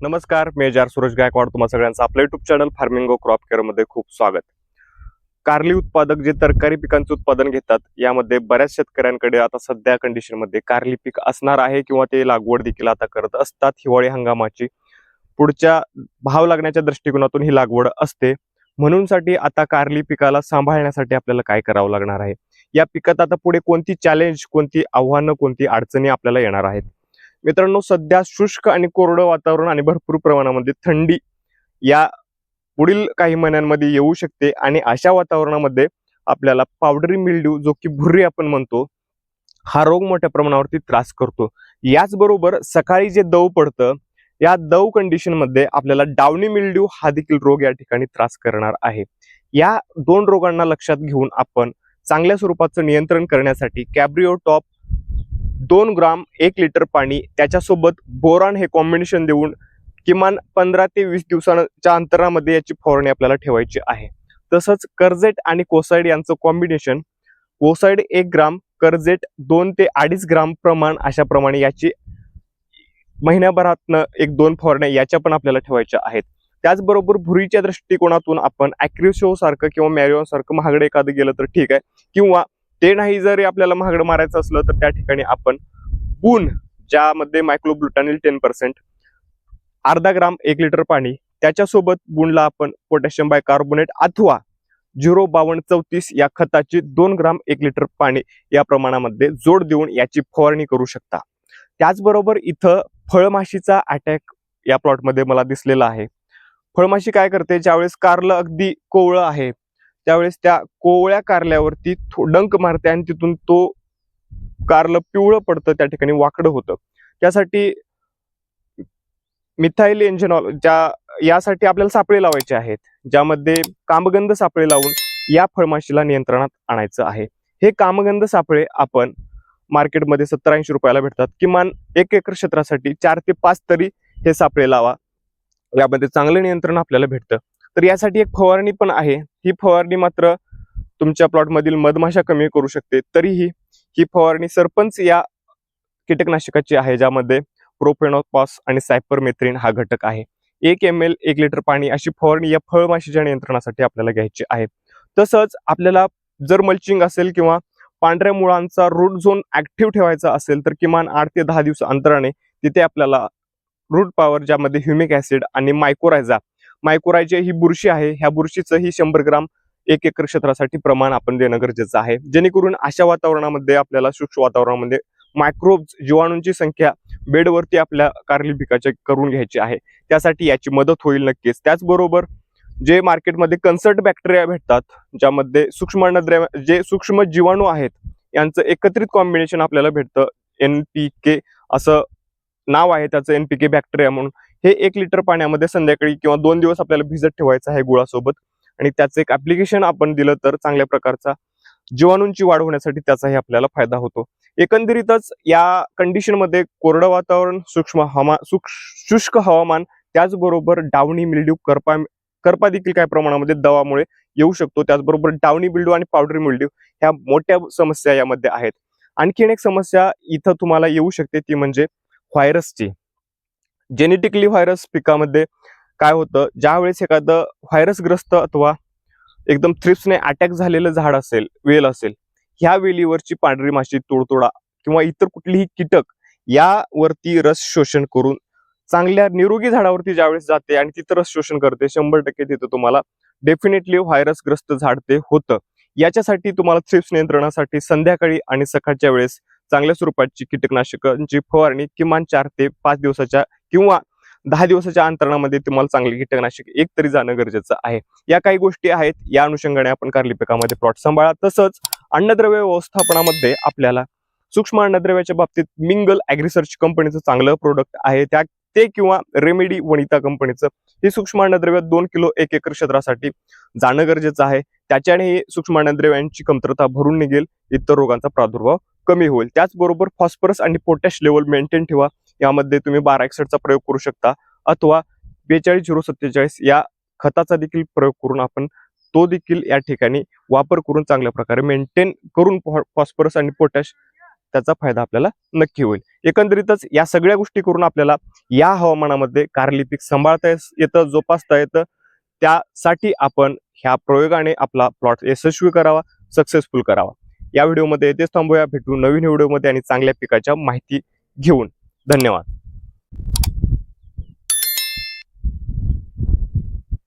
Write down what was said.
नमस्कार मी जार सुरेश गायकवाड. तुम्हा सगळ्यांचं आपलं युट्यूब चॅनल फार्मिंग क्रॉप केअरमध्ये खूप स्वागत. कारली उत्पादक जे तरकारी पिकांचं उत्पादन घेतात यामध्ये बऱ्याच शेतकऱ्यांकडे आता सध्या कंडिशनमध्ये कारली पीक असणार आहे किंवा ते लागवड देखील आता करत असतात. हिवाळी हंगामाची पुढच्या भाव लागण्याच्या दृष्टिकोनातून ही लागवड असते. म्हणूनसाठी आता कारली पिकाला सांभाळण्यासाठी आपल्याला काय करावं लागणार आहे? या पिकात आता पुढे कोणती चॅलेंज कोणती आव्हानं कोणती अडचणी आपल्याला येणार आहेत? मित्रांनो सध्या शुष्क आणि कोरडं वातावरण आणि भरपूर प्रमाणामध्ये थंडी या पुढील काही महिन्यांमध्ये येऊ शकते आणि अशा वातावरणामध्ये आपल्याला पावडरी मिल्ड्यू जो की भुर्री आपण म्हणतो हा रोग मोठ्या प्रमाणावरती त्रास करतो. याचबरोबर सकाळी जे दव पडतं या दव कंडिशनमध्ये आपल्याला डावणी मिल्ड्यू हा देखील रोग या ठिकाणी त्रास करणार आहे. या दोन रोगांना लक्षात घेऊन आपण चांगल्या स्वरूपाचं नियंत्रण करण्यासाठी कॅब्रिओ टॉप दोन ग्राम एक लिटर पाणी त्याच्यासोबत बोरान हे कॉम्बिनेशन देऊन किमान पंधरा ते वीस दिवसांच्या अंतरामध्ये याची फवारणी आपल्याला ठेवायची आहे. तसंच कर्जेट आणि कोसाईड यांचं कॉम्बिनेशन कोसाईड एक ग्राम कर्जेट दोन ते अडीच ग्राम प्रमाण अशा प्रमाणे याची महिन्याभरातनं एक दोन फवारण्या याच्या पण आपल्याला ठेवायच्या आहेत. त्याचबरोबर भुरीच्या दृष्टिकोनातून आपण अॅक्रिशो सारखं किंवा मॅरिओ सारखं महागडे एखादं गेलं तर ठीक आहे. किंवा ते नाही जरी आपल्याला महागडं मारायचं असलं तर त्या ठिकाणी आपण बून ज्यामध्ये मायक्रोब्लुटानिल टेन पर्सेंट अर्धा ग्राम एक लिटर पाणी त्याच्यासोबत बुनला आपण पोटॅशियम बाय कार्बोनेट अथवा झिरो बावन्न चौतीस या खताची दोन ग्राम एक लिटर पाणी या प्रमाणामध्ये जोड देऊन याची फवारणी करू शकता. त्याचबरोबर इथं फळमाशीचा अटॅक या प्लॉटमध्ये मला दिसलेला आहे. फळमाशी काय करते? ज्यावेळेस कारलं अगदी कोवळं आहे त्यावेळेस त्या कोवळ्या कारल्यावरती थो- डंक मारते आणि तिथून तो कारलं पिवळं पडतं त्या ठिकाणी वाकडं होतं. त्यासाठी मिथाईल एंजनॉल ज्या यासाठी आपल्याला सापळे लावायचे आहेत ज्यामध्ये कामगंध सापळे लावून या फळमाशीला नियंत्रणात आणायचं आहे. हे कामगंध सापळे आपण मार्केटमध्ये सत्तर ऐंशी रुपयाला भेटतात. किमान एक एकर क्षेत्रासाठी चार ते पाच तरी हे सापळे लावा. यामध्ये चांगलं नियंत्रण आपल्याला भेटतं. तर यासाठी एक फवारणी पण आहे. ही फवारणी मात्र तुमच्या प्लॉटमधील मधमाशा कमी करू शकते. तरीही ही फवारणी सरपंच या कीटकनाशकाची आहे ज्यामध्ये प्रोफेनोपॉस आणि सायपरमेथ्रिन हा घटक आहे. एक एम एल एक लिटर पाणी अशी फवारणी या फळमाशीच्या नियंत्रणासाठी आपल्याला घ्यायची आहे. तसंच आपल्याला जर मल्चिंग असेल किंवा पांढऱ्या मुळांचा रूट झोन ऍक्टिव्ह ठेवायचा असेल तर किमान आठ ते दहा दिवस अंतराने तिथे आपल्याला रूट पॉवर ज्यामध्ये ह्युमिक ऍसिड आणि मायकोरायझा मायकोरायझा ही बुरशी आहे. ह्या बुरशीचं ही शंभर ग्राम एक एकर क्षेत्रासाठी प्रमाण आपण देणं गरजेचं आहे. जेणेकरून अशा वातावरणामध्ये आपल्याला सूक्ष्म वातावरणामध्ये मायक्रोब्स जीवाणूंची संख्या बेडवरती आपल्या कारली पिकाच्या करून घ्यायची आहे. त्यासाठी याची मदत होईल नक्कीच. त्याचबरोबर जे मार्केटमध्ये कन्सर्ट बॅक्टेरिया भेटतात ज्यामध्ये सूक्ष्म अन्नद्रव्य जे सूक्ष्म जीवाणू आहेत यांचं एकत्रित कॉम्बिनेशन आपल्याला भेटतं. एन पी के असं नाव आहे त्याचं एन पी के बॅक्टेरिया म्हणून. हे एक लिटर पाण्यामध्ये संध्याकाळी किंवा दोन दिवस आपल्याला भिजत ठेवायचं आहे गुळासोबत. आणि त्याचं एक ऍप्लिकेशन आपण दिलं तर चांगल्या प्रकारचा जीवाणूंची वाढ होण्यासाठी त्याचाही आपल्याला फायदा होतो. एकंदरीतच या कंडिशनमध्ये कोरडं वातावरण सूक्ष्म हवा शुष्क हवामान त्याचबरोबर डावणी मिल्ड्यू करपा करपा देखील काही प्रमाणामध्ये दवामुळे येऊ शकतो. त्याचबरोबर डावणी मिल्ड्यू आणि पावडरी मिल्ड्यू ह्या मोठ्या समस्या यामध्ये आहेत. आणखीन एक समस्या इथं तुम्हाला येऊ शकते ती म्हणजे व्हायरसची. जेनेटिकली व्हायरस पिकामध्ये काय होतं? ज्यावेळेस एखादं व्हायरसग्रस्त अथवा एकदम थ्रिप्सने अटॅक झालेलं झाड असेल वेल असेल ह्या वेलीवरची पांढरी माशी तोडतोडा किंवा इतर कुठलीही कीटक यावरती रस शोषण करून चांगल्या निरोगी झाडावरती ज्यावेळेस जाते आणि तिथं रस शोषण करते शंभर टक्के तिथं तुम्हाला डेफिनेटली व्हायरसग्रस्त झाड ते होतं. याच्यासाठी तुम्हाला थ्रिप्स नियंत्रणासाठी संध्याकाळी आणि सकाळच्या वेळेस चांगल्या स्वरूपाची कीटकनाशकांची फवारणी किमान चार ते पाच दिवसाच्या किंवा दहा दिवसाच्या अंतरामध्ये तुम्हाला चांगले कीटकनाशक एक तरी जाणं गरजेचं आहे. या काही गोष्टी आहेत या अनुषंगाने आपण कारली पिकामध्ये प्लॉट सांभाळा. तसंच अन्नद्रव्य व्यवस्थापनामध्ये आपल्याला सूक्ष्म अन्नद्रव्याच्या बाबतीत मिंगल ॲग्रिसर्च कंपनीचं चांगलं प्रोडक्ट आहे. त्या ते किंवा रेमेडी वनिता कंपनीचं हे सूक्ष्म अन्नद्रव्य दोन किलो एक एकर क्षेत्रासाठी जाणं गरजेचं आहे. त्याच्याने सूक्ष्म अन्नद्रव्यांची कमतरता भरून निघेल इतर रोगांचा प्रादुर्भाव कमी होईल. त्याचबरोबर फॉस्फरस आणि पोटॅश लेवल मेंटेन ठेवा. यामध्ये तुम्ही बारा एक्साइडचा प्रयोग करू शकता. अथवा बेचाळीस झिरो सत्तेचाळीस या खताचा देखील प्रयोग करून आपण तो देखील या ठिकाणी वापर करून चांगल्या प्रकारे मेंटेन करून फॉस्फरस आणि पोटॅश त्याचा फायदा आपल्याला नक्की होईल. एकंदरीतच या सगळ्या गोष्टी करून आपल्याला या हवामानामध्ये कारली पीक सांभाळता येतं जोपासता येतं. त्यासाठी आपण ह्या प्रयोगाने आपला प्लॉट यशस्वी करावा सक्सेसफुल करावा. या व्हिडिओमध्ये येतेच थांबूया. भेटू नवीन व्हिडिओमध्ये आणि चांगल्या पिकाच्या माहिती घेऊन. धन्यवाद.